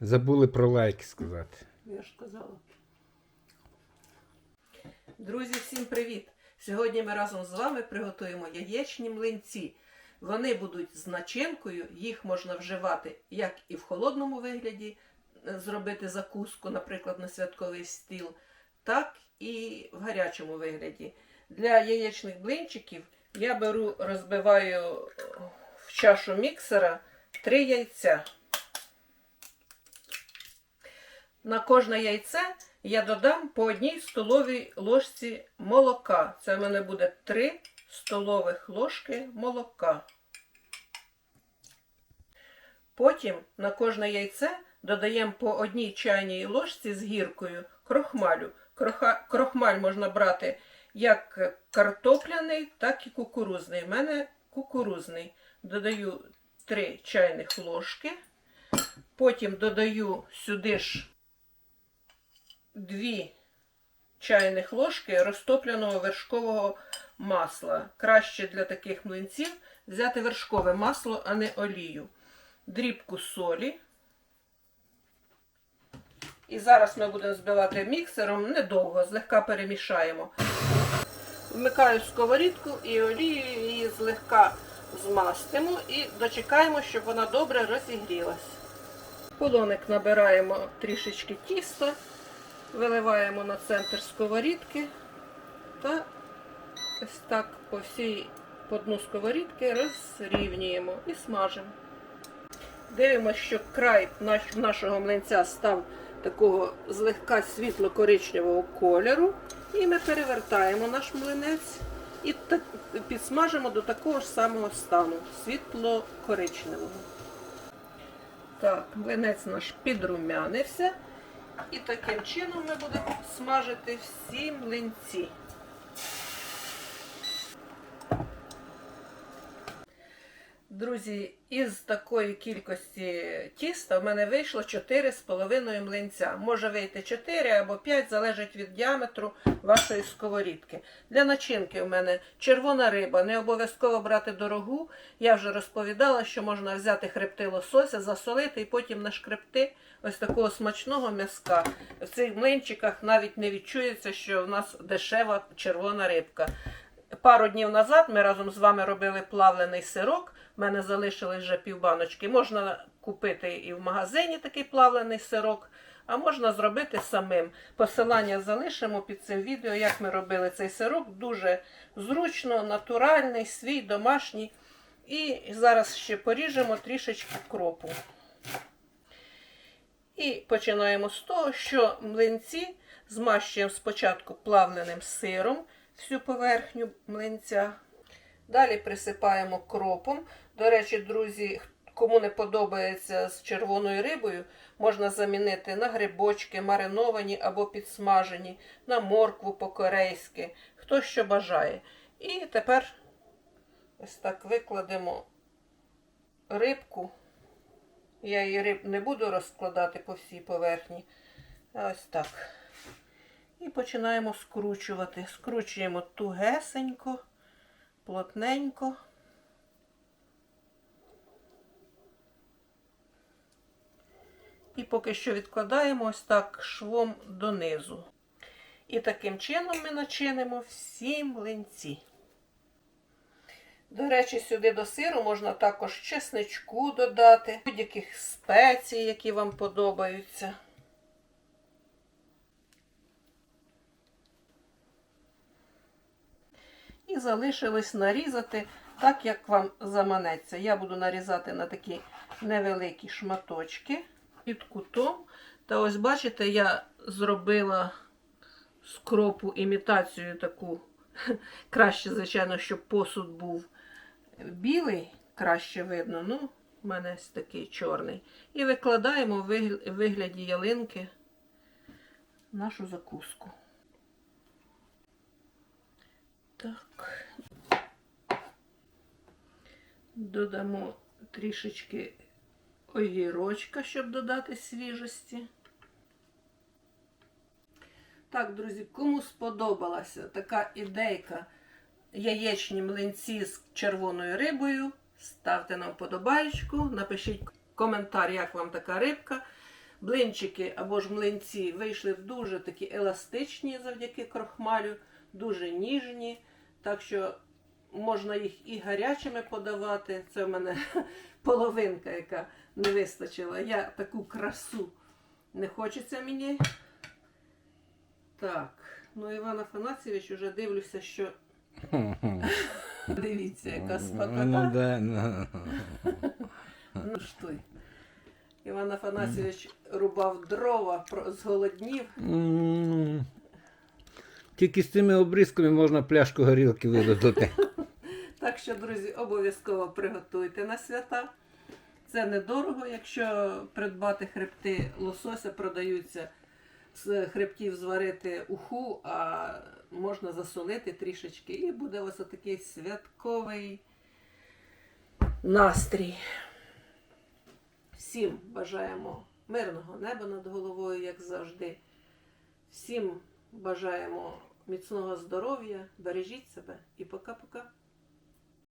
Забули про лайк сказати. Я ж сказала. Друзі, всім привіт! Сьогодні ми разом з вами приготуємо яєчні млинці. Вони будуть з начинкою, їх можна вживати як і в холодному вигляді, е, зробити закуску, наприклад, на святковий стіл, так і в гарячому вигляді. Для яєчних блинчиків я беру, розбиваю в чашу міксера 3 яйця. На кожне яйце я додам по одній столовій ложці молока. Це в мене буде 3 столових ложки молока. Потім на кожне яйце додаємо по одній чайній ложці з гіркою крохмалю. Кроха- Крохмаль можна брати як картопляний, так і кукурузний. У мене кукурузний. Додаю 3 чайних ложки. Потім додаю сюди ж 2 чайних ложки розтопленого вершкового масла. Краще для таких млинців взяти вершкове масло, а не олію. Дрібку солі. І зараз ми будемо збивати міксером недовго, злегка перемішаємо. Вмикаю сковорідку і олією її злегка змастимо і дочекаємо, щоб вона добре розігрілась. Полоник набираємо трішечки тіста, виливаємо на центр сковорідки та ось так по всій по дну сковорідки розрівнюємо і смажимо. Дивимося, що край наш- нашого млинця став такого злегка світло-коричневого кольору. І ми перевертаємо наш млинець і підсмажимо до такого ж самого стану світло-коричневого. Так, млинець наш підрумянився. І таким чином ми будемо смажити всі млинці. Друзі, із такої кількості тіста в мене вийшло 4,5 млинця. Може вийти 4 або 5, залежить від діаметру вашої сковорідки. Для начинки в мене червона риба, не обов'язково брати дорогу. Я вже розповідала, що можна взяти хребти лосося, засолити і потім нашкребти ось такого смачного м'язка. В цих млинчиках навіть не відчується, що в нас дешева червона рибка. Пару днів назад ми разом з вами робили плавлений сирок. У мене залишилось вже півбаночки. Можна купити і в магазині такий плавлений сирок, а можна зробити самим. Посилання залишимо під цим відео, як ми робили цей сирок. Дуже зручно, натуральний, свій, домашній. І зараз ще поріжемо трішечки кропу. І починаємо з того, що млинці змащуємо спочатку плавленим сиром всю поверхню млинця. Далі присипаємо кропом. До речі, друзі, кому не подобається з червоною рибою, можна замінити на грибочки, мариновані або підсмажені, на моркву по-корейськи, хто що бажає. І тепер ось так викладемо рибку. Я її риб не буду розкладати по всій поверхні. Ось так. І починаємо скручувати. Скручуємо тугесенько, плотненько. І поки що відкладаємо ось так швом донизу. І таким чином ми начинимо всі млинці. До речі, сюди до сиру можна також чесничку додати, будь-яких спецій, які вам подобаються. І залишилось нарізати так, як вам заманеться. Я буду нарізати на такі невеликі шматочки під кутом. Та ось, бачите, я зробила з кропу імітацію таку. Краще, звичайно, щоб посуд був білий, краще видно. Ну, в мене ось такий чорний. І викладаємо в вигляді ялинки нашу закуску. Так. Додамо трішечки огірочка, щоб додати свіжості. Так, друзі, кому сподобалася така ідейка яєчні млинці з червоною рибою, ставте нам вподобаєчку, напишіть коментар, як вам така рибка. блинчики або ж млинці вийшли дуже такі еластичні завдяки крохмалю, дуже ніжні. Так що можна їх і гарячими подавати. Це в мене половинка, яка не вистачила. Я таку красу не хочеться мені. Так, ну Іван Афанасьович, уже дивлюся, що. Дивіться, яка Ну, ну. Ну ж той. Іван Афанасьович рубав дрова, зголоднів. Тільки з цими обрізками можна пляшку горілки видати. Так що, друзі, обов'язково приготуйте на свята. Це недорого, якщо придбати хребти лосося, продаються з хребтів зварити уху, а можна засолити трішечки, і буде вас такий святковий настрій. Всім бажаємо мирного неба над головою, як завжди. Всім бажаємо міцного здоров'я, бережіть себе і пока-пока.